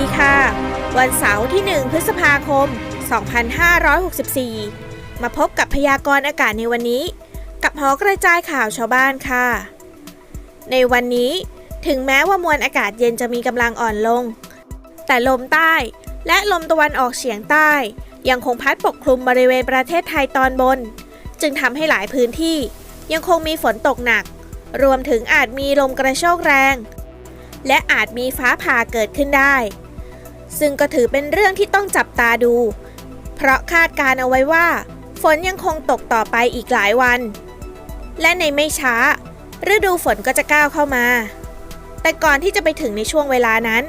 ดีค่ะ วันเสาร์ที่ 1 พฤษภาคม 2564 มาพบกับพยากรณ์อากาศในวันนี้ กับหอกระจายข่าวชาวบ้านค่ะ ในวันนี้ถึงแม้ว่ามวลอากาศเย็นจะมีกำลังอ่อนลง แต่ลมใต้และลมตะวันออกเฉียงใต้ ยังคงพัดปกคลุมบริเวณประเทศไทยตอนบน จึงทำให้หลายพื้นที่ ยังคงมีฝนตกหนัก รวมถึงอาจมีลมกระโชกแรง และอาจมีฟ้าผ่าเกิดขึ้นได้ ซึ่งก็ถือเป็นเรื่องที่ต้องจับตาดู เพราะคาดการเอาไว้ว่า ฝนยังคงตกต่อไปอีกหลายวัน และในไม่ช้า ฤดูฝนก็จะก้าวเข้ามา แต่ก่อนที่จะไปถึงในช่วงเวลานั้น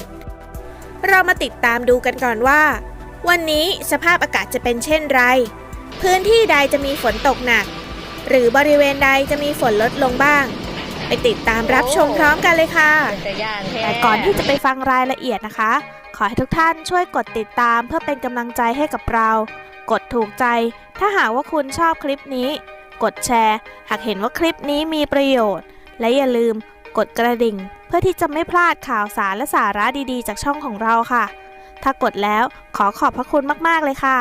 เรามาติดตามดูกันก่อนว่า วันนี้สภาพอากาศจะเป็นเช่นไร พื้นที่ใดจะมีฝนตกหนัก หรือบริเวณใดจะมีฝนลดลงบ้างไปติดตามรับชมพร้อมกันเลยค่ะเป็นตะย่านแท้แต่ก่อนที่จะไปฟังรายละเอียดนะคะข อให้ทุกท่านช่วยกดติดตามเพื่อเป็นกำลังใจให้กับเรา กดถูกใจ ถ้าหากว่าคุณชอบคลิปนี้ กดแชร์ หากเห็นว่าคลิปนี้มีประโยชน์ และอย่าลืมกดกระดิ่ง เพื่อที่จะไม่พลาดข่าวสารและสาระดีๆ จากช่องของเราค่ะ ถ้ากดแล้วขอขอบพระคุณมากๆเลยค่ะ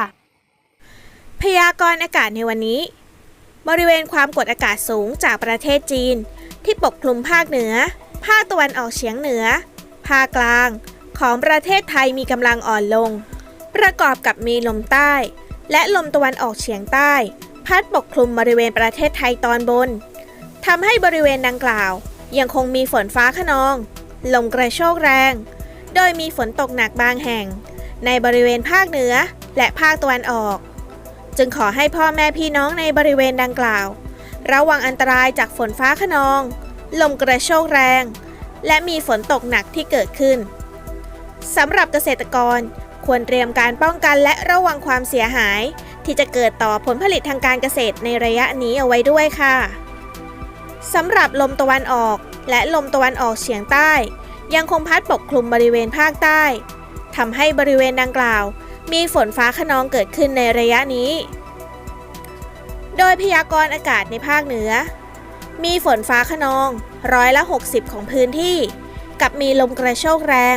พยากรณ์อากาศในวันนี้ บริเวณความกดอากาศสูงจากประเทศจีน ที่ปกคลุมภาคเหนือ ภาคตะวันออกเฉียงเหนือ ภาคกลาง ของประเทศไทยมีกำลังอ่อนลง ประกอบกับมีลมใต้ และลมตะวันออกเฉียงใต้ พัดปกคลุมบริเวณประเทศไทยตอนบนทำให้บริเวณดังกล่าว ยังคงมีฝนฟ้าขนอง ลมกระโชกแรง โดยมีฝนตกหนักบางแห่ง ในบริเวณภาคเหนือและภาคตะวันออก จึงขอให้พ่อแม่พี่น้องในบริเวณดังกล่าว ระวังอันตรายจากฝนฟ้าขนอง ลมกระโชกแรง และมีฝนตกหนักที่เกิดขึ้น สำหรับเกษตรกร ควรเตรียมการป้องกันและระวังความเสียหาย ที่จะเกิดต่อผลผลิตทางการเกษตรในระยะนี้เอาไว้ด้วยค่ะสำหรับลมตะวันออกและลมตะวันออกเฉียงใต้ ยังคงพัดปกคลุมบริเวณภาคใต้ทำให้บริเวณดังกล่าว มีฝนฟ้าขนองเกิดขึ้นในระยะนี้ โดยพยากรณ์อากาศในภาคเหนือ มีฝนฟ้าขนองร้อยละ 60 ของพื้นที่ กับมีลมกระโชกแรง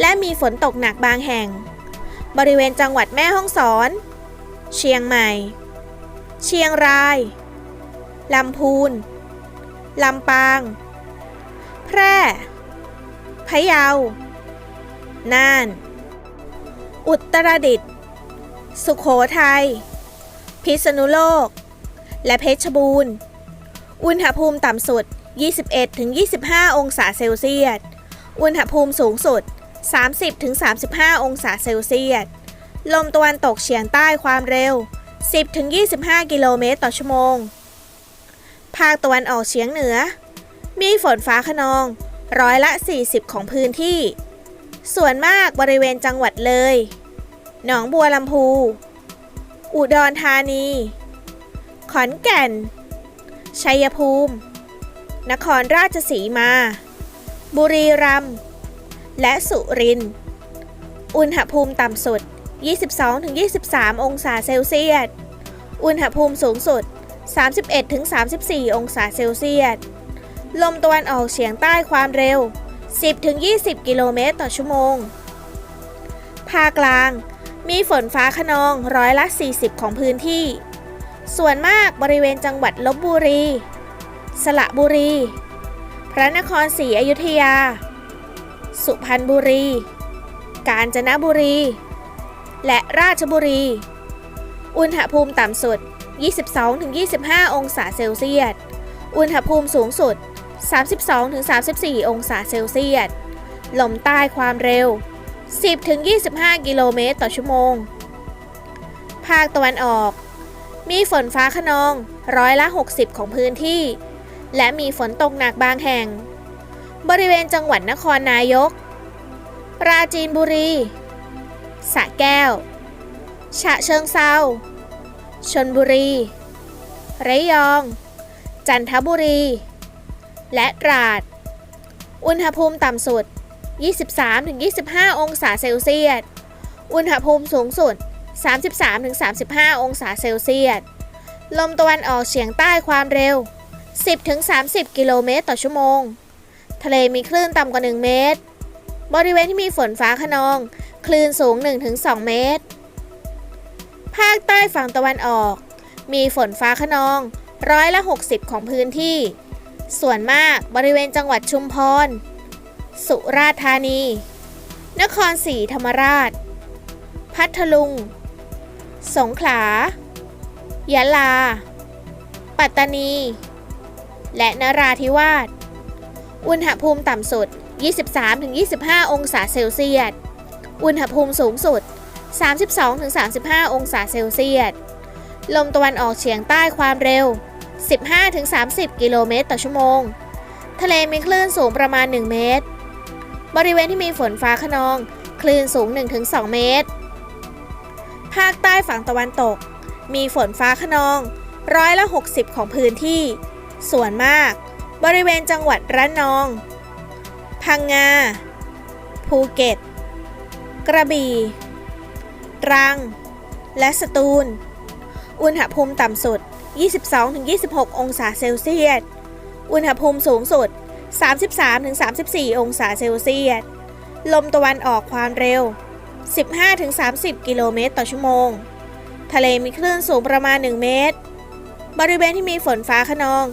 และมีฝนตกหนักบางแห่ง บริเวณจังหวัดแม่ฮ่องสอน เชียงใหม่ เชียงราย ลำพูน ลำปาง แพร่ พะเยา น่าน อุตรดิตถ์ สุโขทัย พิษณุโลก และเพชรบูรณ์ อุณหภูมิต่ำสุด 21-25 องศาเซลเซียส อุณหภูมิสูงสุด 30-35 องศาเซลเซียส ลมตะวันตกเฉียงใต้ความเร็ว 10-25 กิโลเมตรต่อชั่วโมง ภาคตะวันออกเฉียงเหนือ มีฝนฟ้าขนอง ร้อยละ 40 ของพื้นที่ ส่วนมากบริเวณจังหวัดเลย หนองบัวลำพู อุดรธานี ขอนแก่น ชัยภูมิ นครราชสีมา บุรีรัมย์ และสุรินทร์ อุณหภูมิต่ำสุด 22-23 องศาเซลเซียส อุณหภูมิสูงสุด 31-34 องศาเซลเซียส ลมตะวันออกเฉียงใต้ความเร็ว 10-20 กิโลเมตรต่อชั่วโมง ภาคกลาง มีฝนฟ้าขนองร้อยละ 40 ของพื้นที่ ส่วนมากบริเวณจังหวัดลบบุรี สระบุรี พระนครศรีอยุธยา สุพรรณบุรี กาญจนบุรี และราชบุรี อุณหภูมิต่ำสุด 22-25 องศาเซลเซียส อุณหภูมิสูงสุด 32-34 องศาเซลเซียส ลมใต้ความเร็ว 10-25 กิโลเมตรต่อชั่วโมง ภาคตะวันออก มีฝนฟ้าขนองร้อยละ 60 ของพื้นที่ และมีฝนตกหนักบางแห่ง บริเวณจังหวัดนครนายก ปราจีนบุรีสระแก้ว ฉะเชิงเซาชนบุรี ระยอง จันทบุรี และตราด อุณหภูมิต่ำสุด 23-25 องศาเซลเซียส อุณหภูมิสูงสุด 33-35 องศาเซลเซียส ลมตะวันออกเฉียงใต้ความเร็ว 10-30 กิโลเมตรต่อชั่วโมง ทะเลมีคลื่นต่ำกว่า 1 เมตร บริเวณที่มีฝนฟ้าขนอง คลื่นสูง 1-2 เมตร ภาคใต้ฝั่งตะวันออก มีฝนฟ้าขนอง ร้อยละ 60 ของพื้นที่ ส่วนมากบริเวณจังหวัดชุมพร สุราษฎร์ธานี นครศรีธรรมราช พัทลุง สงขลา ยะลา ปัตตานี และนราธิวาส อุณหภูมิต่ำสุด 23-25 องศาเซลเซียส อุณหภูมิสูงสุด 32-35 องศาเซลเซียส ลมตะวันออกเฉียงใต้ความเร็ว 15-30 กิโลเมตรต่อชั่วโมง ทะเลมีคลื่นสูงประมาณ 1 เมตร บริเวณที่มีฝนฟ้าขนอง คลื่นสูง 1-2 เมตร ภาคใต้ฝั่งตะวันตก มีฝนฟ้าขนองร้อยละ 60 ของพื้นที่ ส่วนมาก บริเวณจังหวัดระนอง พังงา ภูเก็ต กระบี่ ตรัง และสตูล อุณหภูมิต่ำสุด 22-26 องศาเซลเซียส อุณหภูมิสูงสุด 33-34 องศาเซลเซียส ลมตะวันออกความเร็ว 15-30 กิโลเมตรต่อชั่วโมง ทะเลมีคลื่นสูงประมาณ 1 เมตร บริเวณที่มีฝนฟ้าขนอง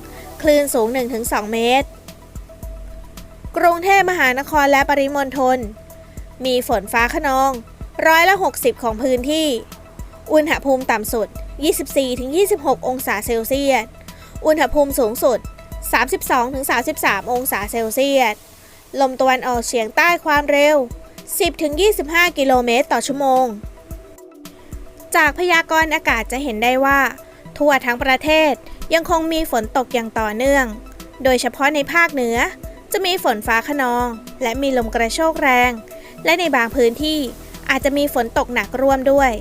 ลื่นสูง 1-2 เมตร กรุงเทพมหานครและปริมณฑลมีฝนฟ้าขนองร้อยละ 60 ของพื้นที่ อุณหภูมิต่ำสุด 24-26 องศาเซลเซียส อุณหภูมิสูงสุด 32-33 องศาเซลเซียส ลมตะวันออกเฉียงใต้ความเร็ว 10-25 กิโลเมตรต่อชั่วโมง จากพยากรณ์อากาศจะเห็นได้ว่า ทั่วทั้งประเทศ ยังคงมีฝนตกอย่างต่อเนื่อง โดยเฉพาะในภาคเหนือ จะมีฝนฟ้าขนอง และมีลมกระโชกแรง และในบางพื้นที่อาจจะมีฝนตกหนักร่วมด้วย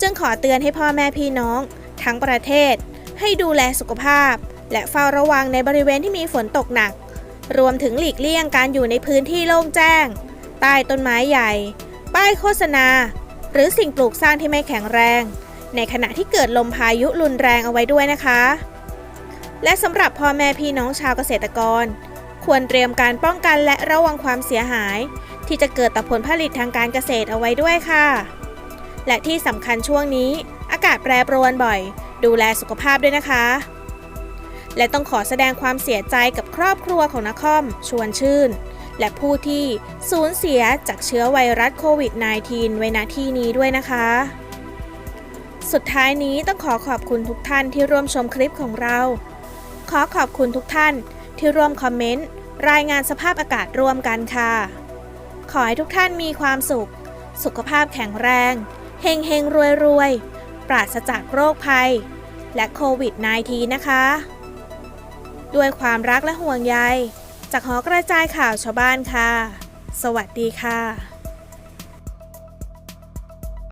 จึงขอเตือนให้พ่อแม่พี่น้อง ทั้งประเทศ ให้ดูแลสุขภาพ และเฝ้าระวังในบริเวณที่มีฝนตกหนัก รวมถึงหลีกเลี่ยงการอยู่ในพื้นที่โล่งแจ้ง ใต้ต้นไม้ใหญ่ ป้ายโฆษณา หรือสิ่งปลูกสร้างที่ไม่แข็งแรง ในขณะที่เกิดลมพายุรุนแรงเอาไว้ด้วยนะคะ และสำหรับพ่อแม่พี่น้องชาวเกษตรกร ควรเตรียมการป้องกันและระวังความเสียหาย ที่จะเกิดต่อผลผลิตทางการเกษตรเอาไว้ด้วยค่ะ และที่สำคัญช่วงนี้ อากาศแปรปรวนบ่อย ดูแลสุขภาพด้วยนะคะ และต้องขอแสดงความเสียใจกับครอบครัวของนครชวนชื่น และผู้ที่สูญเสียจากเชื้อไวรัสโควิด -19 ไว้ณที่นี้ด้วยนะคะสุดท้ายนี้ต้องขอขอบคุณทุกท่านที่ร่วมชมคลิปของเรา ขอขอบคุณทุกท่านที่ร่วมคอมเมนต์ รายงานสภาพอากาศร่วมกันค่ะ ขอให้ทุกท่านมีความสุข สุขภาพแข็งแรง เฮงเฮงรวยรวยปราศจากโรคภัย และโควิด -19 นะคะ ด้วยความรักและห่วงใย จากหอกระจายข่าวชาวบ้านค่ะ สวัสดีค่ะ